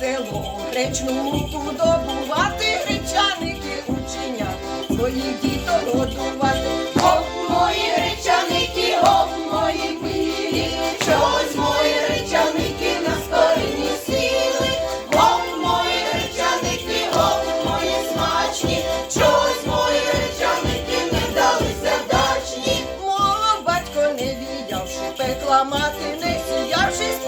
гречну муку добувати, гречаники учення, своїх діток годувати. Оп, мої гречаники, оп, мої милі, чогось мої гречаники на скорині сіли. оп, мої гречаники, оп, мої смачні, чогось мої гречаники не вдалися вдачні. Мова батько не відявши, пекла мати не сіявши, з